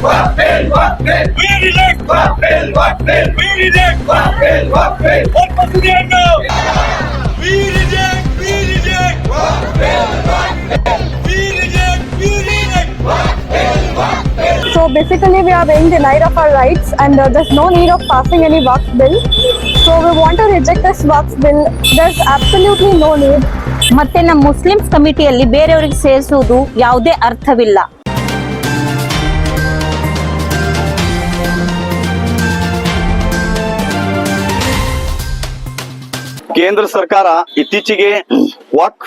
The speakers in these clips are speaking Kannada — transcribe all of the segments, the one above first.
We reject work bill, work bill. We reject, we reject work bill, work bill. So basically, we are being denied of our rights, and uh, there's no need of passing any work bill. So we want to reject this work bill. There's absolutely no need. ಮತ್ತೆ ನಮ್ಮ ಮುಸ್ಲಿಮ್ಸ್ ಕಮಿಟಿಯಲ್ಲಿ ಬೇರೆಯವರಿಗೆ ಸೇರಿಸುವುದು ಯಾವುದೇ ಅರ್ಥವಿಲ್ಲ ಕೇಂದ್ರ ಸರ್ಕಾರ ಇತ್ತೀಚೆಗೆ ವಾಕ್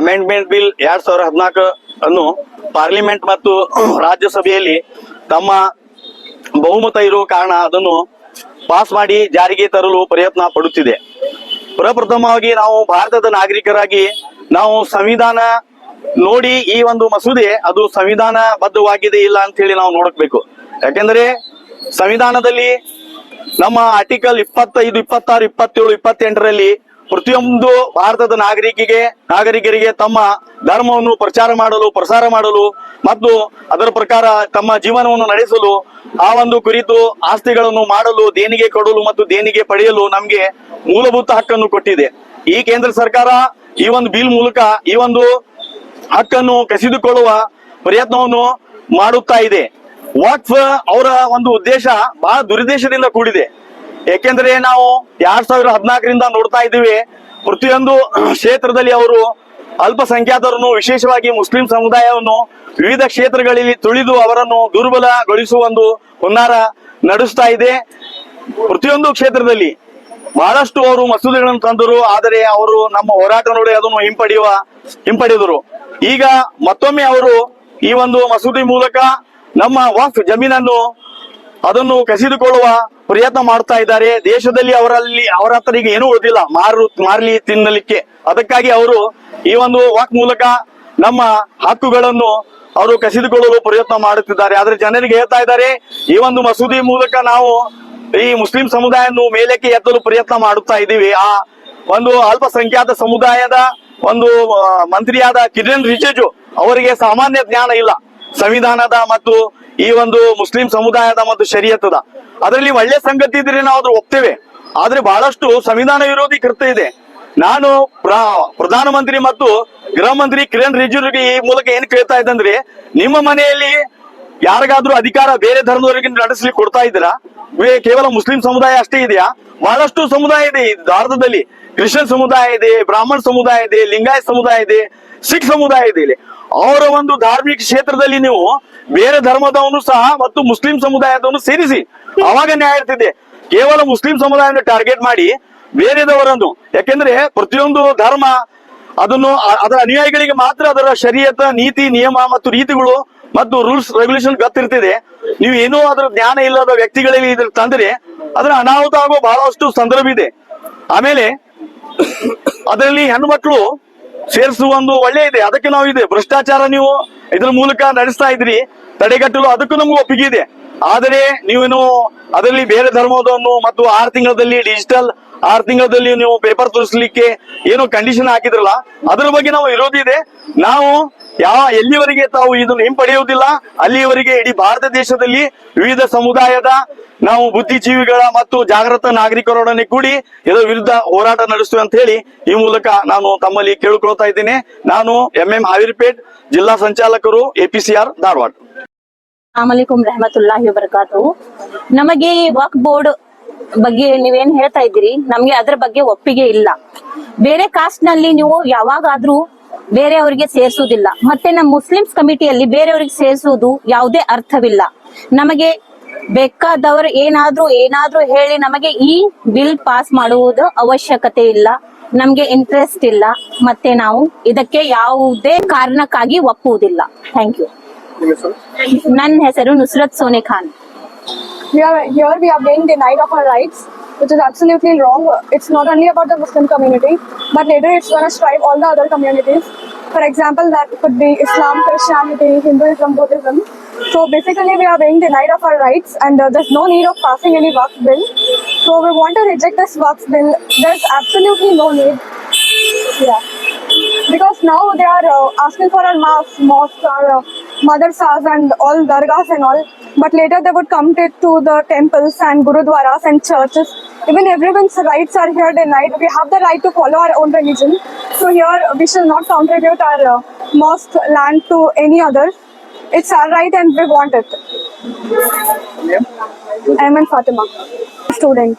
ಅಮೆಂಡ್ಮೆಂಟ್ ಬಿಲ್ ಎರಡ್ ಸಾವಿರದ ಹದಿನಾಲ್ಕು ಅನ್ನು ಪಾರ್ಲಿಮೆಂಟ್ ಮತ್ತು ರಾಜ್ಯಸಭೆಯಲ್ಲಿ ತಮ್ಮ ಬಹುಮತ ಇರುವ ಕಾರಣ ಅದನ್ನು ಪಾಸ್ ಮಾಡಿ ಜಾರಿಗೆ ತರಲು ಪ್ರಯತ್ನ ಪಡುತ್ತಿದೆ. ಪ್ರಪ್ರಥಮವಾಗಿ ನಾವು ಭಾರತದ ನಾಗರಿಕರಾಗಿ ನಾವು ಸಂವಿಧಾನ ನೋಡಿ ಈ ಒಂದು ಮಸೂದೆ ಅದು ಸಂವಿಧಾನ ಬದ್ಧವಾಗಿದೆ ಇಲ್ಲ ಅಂತ ಹೇಳಿ ನಾವು ನೋಡಬೇಕು. ಯಾಕೆಂದ್ರೆ ಸಂವಿಧಾನದಲ್ಲಿ ನಮ್ಮ ಆರ್ಟಿಕಲ್ ಇಪ್ಪತ್ತೈದು, ಇಪ್ಪತ್ತಾರು, ಇಪ್ಪತ್ತೇಳು, ಇಪ್ಪತ್ತೆಂಟರಲ್ಲಿ ಪ್ರತಿಯೊಂದು ಭಾರತದ ನಾಗರಿಕಿಗೆ, ನಾಗರಿಕರಿಗೆ ತಮ್ಮ ಧರ್ಮವನ್ನು ಪ್ರಚಾರ ಮಾಡಲು, ಪ್ರಸಾರ ಮಾಡಲು ಮತ್ತು ಅದರ ಪ್ರಕಾರ ತಮ್ಮ ಜೀವನವನ್ನು ನಡೆಸಲು ಆ ಒಂದು ಕುರಿತು ಆಸ್ತಿಗಳನ್ನು ಮಾಡಲು, ದೇಣಿಗೆ ಕೊಡಲು ಮತ್ತು ದೇಣಿಗೆ ಪಡೆಯಲು ನಮ್ಗೆ ಮೂಲಭೂತ ಹಕ್ಕನ್ನು ಕೊಟ್ಟಿದೆ. ಈ ಕೇಂದ್ರ ಸರ್ಕಾರ ಈ ಒಂದು ಬಿಲ್ ಮೂಲಕ ಈ ಒಂದು ಹಕ್ಕನ್ನು ಕಸಿದುಕೊಳ್ಳುವ ಪ್ರಯತ್ನವನ್ನು ಮಾಡುತ್ತಾ ಇದೆ. ವಾಕ್ಫ್ ಅವರ ಒಂದು ಉದ್ದೇಶ ಬಹಳ ದುರುದ್ದೇಶದಿಂದ ಕೂಡಿದೆ. ಏಕೆಂದ್ರೆ ನಾವು ಎರಡ್ ಸಾವಿರದ ಹದಿನಾಲ್ಕರಿಂದ ನೋಡ್ತಾ ಇದ್ದೀವಿ, ಪ್ರತಿಯೊಂದು ಕ್ಷೇತ್ರದಲ್ಲಿ ಅವರು ಅಲ್ಪಸಂಖ್ಯಾತರನ್ನು, ವಿಶೇಷವಾಗಿ ಮುಸ್ಲಿಂ ಸಮುದಾಯವನ್ನು ವಿವಿಧ ಕ್ಷೇತ್ರಗಳಲ್ಲಿ ತುಳಿದು ಅವರನ್ನು ದುರ್ಬಲಗೊಳಿಸುವ ಒಂದು ಹುನ್ನಾರ ನಡೆಸ್ತಾ ಇದೆ. ಪ್ರತಿಯೊಂದು ಕ್ಷೇತ್ರದಲ್ಲಿ ಬಹಳಷ್ಟು ಅವರು ಮಸೂದೆಗಳನ್ನು ತಂದರು, ಆದರೆ ಅವರು ನಮ್ಮ ಹೋರಾಟ ನೋಡಿ ಅದನ್ನು ಹಿಂಪಡೆಯುವ, ಹಿಂಪಡೆದರು. ಈಗ ಮತ್ತೊಮ್ಮೆ ಅವರು ಈ ಒಂದು ಮಸೂದೆ ಮೂಲಕ ನಮ್ಮ ವಾಫ್ ಜಮೀನನ್ನು ಅದನ್ನು ಕಸಿದುಕೊಳ್ಳುವ ಪ್ರಯತ್ನ ಮಾಡ್ತಾ ಇದ್ದಾರೆ. ದೇಶದಲ್ಲಿ ಅವರಲ್ಲಿ, ಅವರ ಹತ್ರ ಈಗ ಏನೂ ಉಳಿದಿಲ್ಲ. ಮಾರು, ಮಾರಲಿ ತಿನ್ನಲಿಕ್ಕೆ. ಅದಕ್ಕಾಗಿ ಅವರು ಈ ಒಂದು ವಾಕ್ ಮೂಲಕ ನಮ್ಮ ಹಕ್ಕುಗಳನ್ನು ಅವರು ಕಸಿದುಕೊಳ್ಳಲು ಪ್ರಯತ್ನ ಮಾಡುತ್ತಿದ್ದಾರೆ. ಆದ್ರೆ ಜನರಿಗೆ ಹೇಳ್ತಾ ಇದ್ದಾರೆ, ಈ ಒಂದು ಮಸೂದಿ ಮೂಲಕ ನಾವು ಈ ಮುಸ್ಲಿಂ ಸಮುದಾಯವನ್ನು ಮೇಲಕ್ಕೆ ಎತ್ತಲು ಪ್ರಯತ್ನ ಮಾಡುತ್ತಾ ಇದ್ದೀವಿ. ಆ ಒಂದು ಅಲ್ಪಸಂಖ್ಯಾತ ಸಮುದಾಯದ ಒಂದು ಮಂತ್ರಿಯಾದ ಕಿರಣ್ ರಿಜಿಜು ಅವರಿಗೆ ಸಾಮಾನ್ಯ ಜ್ಞಾನ ಇಲ್ಲ. ಸಂವಿಧಾನದ ಮತ್ತು ಈ ಒಂದು ಮುಸ್ಲಿಂ ಸಮುದಾಯದ ಮತ್ತು ಶರೀಯತದ ಅದರಲ್ಲಿ ಒಳ್ಳೆ ಸಂಗತಿ ಇದ್ರೆ ನಾವು ಅದ್ರ ಒಪ್ತೇವೆ. ಆದ್ರೆ ಬಹಳಷ್ಟು ಸಂವಿಧಾನ ವಿರೋಧಿ ಕೃತ್ಯ ಇದೆ. ನಾನು ಪ್ರ- ಪ್ರಧಾನಮಂತ್ರಿ ಮತ್ತು ಗೃಹ ಮಂತ್ರಿ ಕಿರಣ್ ರಿಜಿಜುಗೆ ಈ ಮೂಲಕ ಏನ್ ಕೇಳ್ತಾ ಇದ್ದಂದ್ರೆ ನಿಮ್ಮ ಮನೆಯಲ್ಲಿ ಯಾರಿಗಾದ್ರೂ ಅಧಿಕಾರ ಬೇರೆ ಧರ್ಮದವರಿಗೆ ನಡೆಸಲಿಕ್ಕೆ ಕೊಡ್ತಾ ಇದ್ದೀರಾ? ಕೇವಲ ಮುಸ್ಲಿಂ ಸಮುದಾಯ ಅಷ್ಟೇ ಇದೆಯಾ? ಬಹಳಷ್ಟು ಸಮುದಾಯ ಇದೆ. ಭಾರತದಲ್ಲಿ ಕ್ರಿಶ್ಚಿಯನ್ ಸಮುದಾಯ ಇದೆ, ಬ್ರಾಹ್ಮಣ ಸಮುದಾಯ ಇದೆ, ಲಿಂಗಾಯತ್ ಸಮುದಾಯ ಇದೆ, ಸಿಖ್ ಸಮುದಾಯ ಇದೆ ಅವರ ಒಂದು ಧಾರ್ಮಿಕ ಕ್ಷೇತ್ರದಲ್ಲಿ ನೀವು ಬೇರೆ ಧರ್ಮದವನು ಸಹ ಮತ್ತು ಮುಸ್ಲಿಂ ಸಮುದಾಯದವನು ಸೇರಿಸಿ. ಅವಾಗ ನ್ಯಾಯ ಇರ್ತಿದೆ ಕೇವಲ ಮುಸ್ಲಿಂ ಸಮುದಾಯವನ್ನು ಟಾರ್ಗೆಟ್ ಮಾಡಿ ಬೇರೆದವರನ್ನು. ಯಾಕೆಂದ್ರೆ ಪ್ರತಿಯೊಂದು ಧರ್ಮ, ಅದನ್ನು ಅದರ ಅನುಯಾಯಿಗಳಿಗೆ ಮಾತ್ರ ಅದರ ಶರೀಯತ, ನೀತಿ, ನಿಯಮ ಮತ್ತು ರೀತಿಗಳು ಮತ್ತು ರೂಲ್ಸ್, ರೆಗ್ಯುಲೇಷನ್ ಗೊತ್ತಿರ್ತಿದೆ ನೀವು ಏನೋ ಅದರ ಜ್ಞಾನ ಇಲ್ಲದ ವ್ಯಕ್ತಿಗಳಿಗೆ ಇದ್ರ ತಂದ್ರೆ ಅದರ ಅನಾಹುತ ಆಗೋ ಬಹಳಷ್ಟು ಸಂದರ್ಭ ಇದೆ ಆಮೇಲೆ ಅದರಲ್ಲಿ ಹೆಣ್ಣು ಮಕ್ಕಳು ಸೇರಿಸುವ ಒಂದು ಒಳ್ಳೆ ಇದೆ. ಅದಕ್ಕೆ ನಾವು ಇದೆ ಭ್ರಷ್ಟಾಚಾರ ನೀವು ಇದ್ರ ಮೂಲಕ ನಡೆಸ್ತಾ ಇದ್ರಿ. ತಡೆಗಟ್ಟಲು ಅದಕ್ಕೂ ನಮ್ಗೆ ಒಪ್ಪಿಗೆ ಇದೆ. ಆದರೆ ನೀವೇನು ಅದರಲ್ಲಿ ಬೇರೆ ಧರ್ಮದವನ್ನು ಮತ್ತು ಆರು ತಿಂಗಳಲ್ಲಿ ಡಿಜಿಟಲ್ ಆರು ತಿಂಗಳಲ್ಲಿ ನೀವು ಪೇಪರ್ ತೋರಿಸ್ಲಿಕ್ಕೆ ಏನು ಕಂಡೀಷನ್ ಹಾಕಿದ್ರಲ್ಲ, ಅದರ ಬಗ್ಗೆ ನಾವು ವಿರೋಧಿ ಇದೆ. ನಾವು ಯಾವ, ಎಲ್ಲಿವರೆಗೆ ತಾವು ಇದನ್ನು ಹಿಂಪಡೆಯುವುದಿಲ್ಲ ಅಲ್ಲಿಯವರೆಗೆ ಇಡೀ ಭಾರತ ದೇಶದಲ್ಲಿ ವಿವಿಧ ಸಮುದಾಯದ ನಾವು ಬುದ್ಧಿಜೀವಿಗಳ ಮತ್ತು ಜಾಗೃತ ನಾಗರಿಕರೊಡನೆ ಕೂಡಿ ಇದರ ವಿರುದ್ಧ ಹೋರಾಟ ನಡೆಸುವೆ ಅಂತ ಹೇಳಿ ಈ ಮೂಲಕ ನಾನು ತಮ್ಮಲ್ಲಿ ಕೇಳಿಕೊಳ್ತಾ ಇದ್ದೇನೆ. ನಾನು ಎಂ ಎಂ ಹಾವೇರಿಪೇಟ್ ಜಿಲ್ಲಾ ಸಂಚಾಲಕರು ಎಪಿಸಿಆರ್ ಧಾರವಾಡ. ಅಲಾಮಲಿಕುಂ ರಹಮತುಲ್ಲಾಹಿ ವರ್ಕಾತು ನಮಗೆ ಈ ವಕ್ ಬೋರ್ಡ್ ಬಗ್ಗೆ ನೀವೇನ್ ಹೇಳ್ತಾ ಇದ್ದೀರಿ? ನಮ್ಗೆ ಅದ್ರ ಬಗ್ಗೆ ಒಪ್ಪಿಗೆ ಇಲ್ಲ. ಬೇರೆ ಕಾಸ್ಟ್ನಲ್ಲಿ ನೀವು ಯಾವಾಗಾದ್ರೂ ಬೇರೆಯವರಿಗೆ ಸೇರಿಸುವುದಿಲ್ಲ. ಮತ್ತೆ ನಮ್ಮ ಮುಸ್ಲಿಮ್ಸ್ ಕಮಿಟಿಯಲ್ಲಿ ಬೇರೆಯವರಿಗೆ ಸೇರಿಸುವುದು ಯಾವುದೇ ಅರ್ಥವಿಲ್ಲ. ನಮಗೆ ಬೇಕಾದವರು ಏನಾದ್ರೂ ಏನಾದ್ರೂ ಹೇಳಿ ನಮಗೆ ಈ ಬಿಲ್ ಪಾಸ್ ಮಾಡುವುದು ಅವಶ್ಯಕತೆ ಇಲ್ಲ. ನಮ್ಗೆ ಇಂಟ್ರೆಸ್ಟ್ ಇಲ್ಲ. ಮತ್ತೆ ನಾವು ಇದಕ್ಕೆ ಯಾವುದೇ ಕಾರಣಕ್ಕಾಗಿ ಒಪ್ಪುವುದಿಲ್ಲ. ಥ್ಯಾಂಕ್ ಯು ನನ್ನ ಹೆಸರು ನುಸ್ರತ್ ಸೋನೆ Khan We are here. We are being denied of our rights, which is absolutely wrong. It's not only about the Muslim community, but later it's going to strive all the other communities. For example, that could be Islam, Christianity, Hinduism, Buddhism. So basically, we are being denied of our rights, and uh, there's no need of passing any work bill. So we want to reject this work bill. There's absolutely no need. Yeah. Because now they are uh, asking for our mosques, mosques are uh, madrasas and all dargahs and all. But later they would come to, to the temples and gurudwaras and churches. Even everyone's rights are here denied. We have the right to follow our own religion. So here we shall not contribute our uh, mosque land to any other. It's our right and we want it. Ayman Fatima, student.